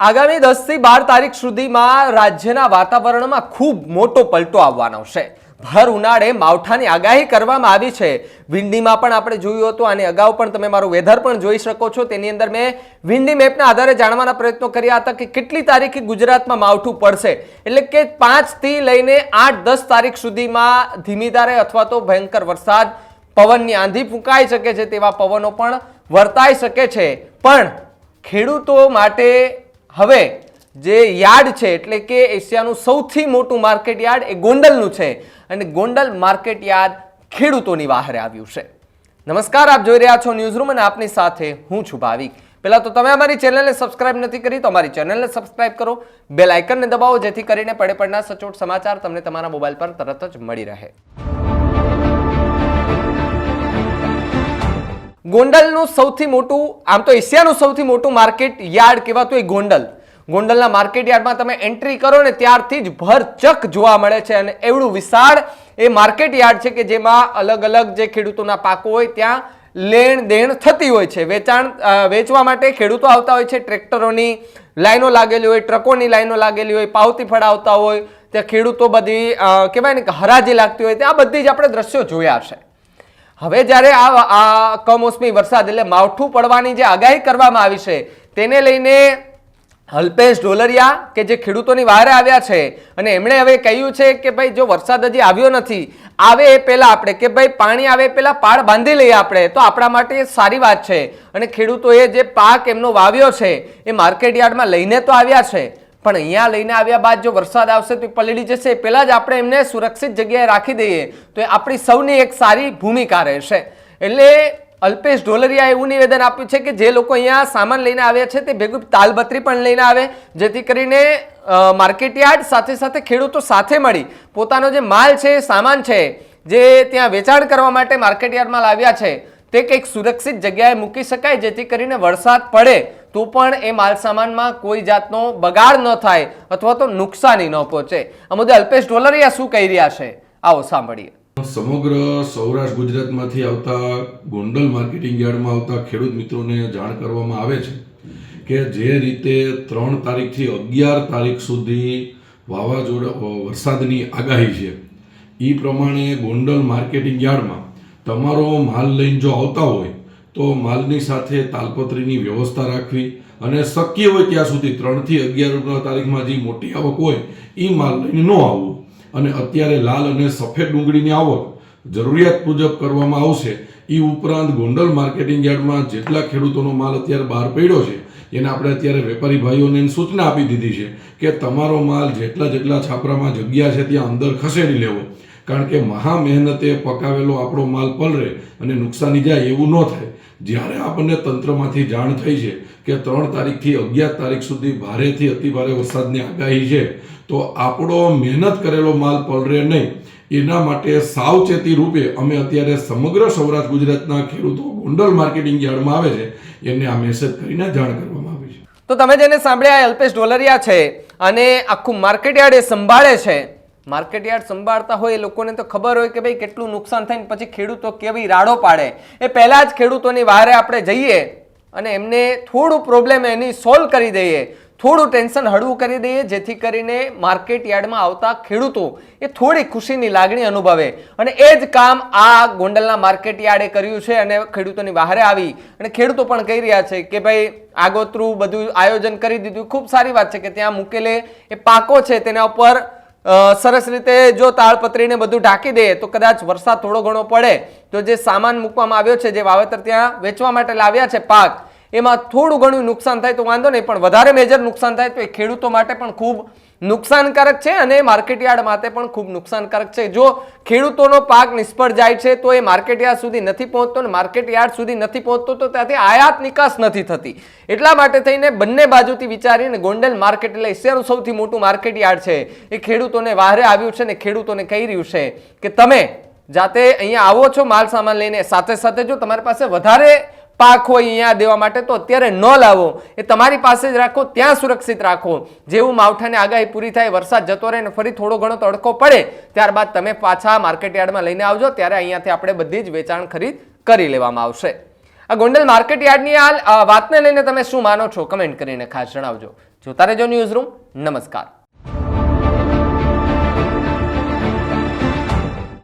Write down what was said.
આગામી દસથી બાર તારીખ સુધીમાં રાજ્યના વાતાવરણમાં ખૂબ મોટો પલટો આવવાનો છે. ભર ઉનાળે માવઠાની આગાહી કરવામાં આવી છે. વિંડીમાં પણ આપણે જોયું હતું, આની અગાઉ પણ તમે મારું વેધર પણ જોઈ શકો છો. તેની અંદર મેં વિંડી મેપના આધારે જાણવાના પ્રયત્નો કર્યા હતા કે કેટલી તારીખે ગુજરાતમાં માવઠું પડશે. એટલે કે પાંચથી લઈને આઠ, દસ તારીખ સુધીમાં ધીમી ધારે અથવા તો ભયંકર વરસાદ પવનની આંધી ફૂંકાઈ શકે છે તેવા પવનો પણ વર્તાઈ શકે છે. પણ ખેડૂતો માટે હવે જે યાર્ડ છે, એટલે કે એશિયાનું સૌથી મોટું માર્કેટ યાર્ડ એ ગોંડલનું છે. અને ગોંડલ માર્કેટ યાર્ડ ખેડૂતોની બહાર આવ્યું છે. નમસ્કાર, આપ જોઈ રહ્યા છો ન્યૂઝરૂમ અને આપની સાથે હું છું ભાવિક. પહેલાં તો તમે અમારી ચેનલને સબસ્ક્રાઇબ નથી કરી, તો અમારી ચેનલને સબસ્ક્રાઇબ કરો. બેલ આઇકનને દબાવો, જેથી કરીને પડે પડના સચોટ સમાચાર તમને તમારા મોબાઈલ પર તરત જ મળી રહે. ગોંડલનું સૌથી મોટું, આમ તો એશિયાનું સૌથી મોટું માર્કેટ યાર્ડ કહેવાતું એ ગોંડલ. ગોંડલના માર્કેટ યાર્ડમાં તમે એન્ટ્રી કરો ને ત્યારથી જ ભરચક જોવા મળે છે અને એવડું વિશાળ એ માર્કેટ યાર્ડ છે કે જેમાં અલગ અલગ જે ખેડૂતોના પાકો હોય, ત્યાં લેણ દેણ થતી હોય છે. વેચાણ વેચવા માટે ખેડૂતો આવતા હોય છે, ટ્રેક્ટરોની લાઈનો લાગેલી હોય, ટ્રકોની લાઈનો લાગેલી હોય, પાવતી ફળાવતા હોય, ત્યાં ખેડૂતો બધી કહેવાય ને હરાજી લાગતી હોય ત્યાં બધી જ આપણે દ્રશ્યો જોયા છે હવે જ્યારે આ કમોસમી વરસાદ એટલે માવઠું પડવાની જે આગાહી કરવામાં આવી છે, તેને લઈને અલ્પેશ ઢોલરિયા કે જે ખેડૂતોની વારે આવ્યા છે, અને એમણે હવે કહ્યું છે કે ભાઈ જો વરસાદ હજી આવ્યો નથી, આવે એ પહેલાં આપણે, કે ભાઈ પાણી આવે પહેલાં પાળ બાંધી લઈએ આપણે, તો આપણા માટે સારી વાત છે. અને ખેડૂતોએ જે પાક એમનો વાવ્યો છે, એ માર્કેટ યાર્ડમાં લઈને તો આવ્યા છે. પણ અહીંયા લઈને આવ્યા બાદ જો વરસાદ આવશે તો પલળી જશે. પહેલાં જ આપણે એમને સુરક્ષિત જગ્યાએ રાખી દઈએ. તો આપણી સૌની એક સારી ભૂમિકા રહેશે. એટલે અલ્પેશ ઢોલરિયાએ એવું નિવેદન આપ્યું છે કે જે લોકો અહીંયા સામાન લઈને આવ્યા છે તે ભેગું તાલબત્રી પણ લઈને આવે. જેથી કરીને માર્કેટયાર્ડ માર્કેટ યાર્ડ સાથે સાથે ખેડૂતો સાથે મળી પોતાનો જે માલ છે, સામાન છે, જે ત્યાં વેચાણ કરવા માટે માર્કેટયાર્ડમાં લાવ્યા છે તે કંઈક સુરક્ષિત જગ્યાએ મૂકી શકાય જેથી કરીને વરસાદ પડે. તો પણ એ માલ સામાનમાં કોઈ જાતનો બગાડ ન થાય અથવા તો નુકસાની ન પહોંચે. આ મુદ્દે અલ્પેશ ઢોલરિયા શું કહી રહ્યા છે? આવો સાંભળીએ. સમગ્ર સૌરાષ્ટ્ર ગુજરાતમાંથી આવતા ગોંડલ માર્કેટિંગ યાર્ડમાં આવતા ખેડૂત મિત્રોને જાણ કરવામાં આવે છે કે જે રીતે ત્રણ તારીખથી અગિયાર તારીખ સુધી વાવાઝોડા વરસાદની આગાહી છે. એ પ્રમાણે ગોંડલ માર્કેટિંગ યાર્ડમાં તમારો માલ લઈને જો આવતા હોય, તો માલની સાથે તાલપત્રીની વ્યવસ્થા રાખવી અને શક્ય હોય ત્યાં સુધી ત્રણથી અગિયાર તારીખમાં જે મોટી આવક હોય એ માલ લઈને ન આવવું. અને અત્યારે લાલ અને સફેદ ડુંગળીની આવક જરૂરિયાત મુજબ કરવામાં આવશે. એ ઉપરાંત ગોંડલ માર્કેટિંગ યાર્ડમાં જેટલા ખેડૂતોનો માલ અત્યારે બહાર પડ્યો છે, એને આપણે અત્યારે વેપારી ભાઈઓને સૂચના આપી દીધી છે કે તમારો માલ જેટલા જેટલા છાપરામાં જગ્યા છે ત્યાં અંદર ખસેડી લેવો. કારણ કે મહા મહેનતે પકાવેલો આપણો માલ પલરે અને નુકસાની જાય એવું ન થાય. જ્યારે આપણને તંત્રમાંથી જાણ થઈ છે કે ત્રણ તારીખથી અગિયાર તારીખ સુધી ભારેથી અતિભારે વરસાદની આગાહી છે, તો આપણો મહેનત કરેલો માલ પલરે નહીં. એના માટે સાવચેતી રૂપે અમે અત્યારે સમગ્ર સૌરાષ્ટ્ર ગુજરાતના ખેડૂતો ગોંડલ માર્કેટિંગ યાર્ડમાં આવે છે, એને આ મેસેજ કરીને જાણ કરવામાં આવી છે. તો તમે જેને સાંભળ્યા અલ્પેશ ઢોલરિયા છે અને આખું માર્કેટ યાર્ડ એ સંભાળે છે. માર્કેટ યાર્ડ સંભાળતા હોય એ લોકોને તો ખબર હોય કે ભાઈ કેટલું નુકસાન થાય પછી ખેડૂતો કેવી રાડો પાડે. એ પહેલા જ ખેડૂતોની વારે આપણે જઈએ અને એમને થોડું પ્રોબ્લેમ એની સોલ્વ કરી દઈએ. થોડું ટેન્શન હળવું કરી દઈએ, જેથી કરીને માર્કેટ યાર્ડમાં આવતા ખેડૂતો એ થોડી ખુશીની લાગણી અનુભવે. અને એ જ કામ આ ગોંડલના માર્કેટ યાર્ડે કર્યું છે અને ખેડૂતોની બહારે આવી. અને ખેડૂતો પણ કહી રહ્યા છે કે ભાઈ, આગોતરું બધું આયોજન કરી દીધું. ખૂબ સારી વાત છે કે ત્યાં મૂકેલે એ પાકો છે તેના ઉપર સરસ રીતે જો તાળપત્રીને બધું ઢાંકી દે, તો કદાચ વરસાદ થોડો ઘણો પડે. તો જે સામાન મૂકવામાં આવ્યો છે, જે વાવેતર ત્યાં વેચવા માટે લાવ્યા છે પાક, એમાં થોડું ઘણું નુકસાન થાય તો વાંધો નહીં, પણ વધારે મેજર નુકસાન થાય તો એ ખેડૂતો માટે પણ ખૂબ નુકસાનકારક છે અને માર્કેટ યાર્ડ માટે પણ ખૂબ નુકસાનકારક છે. જો ખેડૂતોનો પાક નિષ્ફળ જાય છે, તો એ માર્કેટ યાર્ડ સુધી નથી પહોંચતો અને માર્કેટ યાર્ડ સુધી નથી પહોંચતો, તો ત્યાંથી આયાત નિકાસ નથી થતી. એટલા માટે થઈને બંને બાજુથી વિચારીને ગોંડલ માર્કેટ એટલે એશિયાનું સૌથી મોટું માર્કેટ યાર્ડ છે. એ ખેડૂતોને વાહરે આવ્યું છે ને ખેડૂતોને કહી રહ્યું છે કે તમે જાતે અહીંયા આવો છો માલ સામાન લઈને, સાથે સાથે જો તમારી પાસે વધારે પાક હોય અહીંયા દેવા માટે, તો અત્યારે ન લાવો. એ તમારી પાસે જ રાખો, ત્યાં સુરક્ષિત રાખો. જેવું માવઠાની આગાહી પૂરી થાય, વરસાદ જતો રહે ને ફરી થોડો ઘણો તડકો પડે, ત્યારબાદ તમે પાછા માર્કેટયાર્ડમાં લઈને આવજો, ત્યારે અહીંયાથી આપણે બધી જ વેચાણ ખરીદ કરી લેવામાં આવશે. આ ગોંડલ માર્કેટ યાર્ડની આ વાતને લઈને તમે શું માનો છો? કમેન્ટ કરીને ખાસ જણાવજો. જોતા રહેજો ન્યૂઝ રૂમ નમસ્કાર.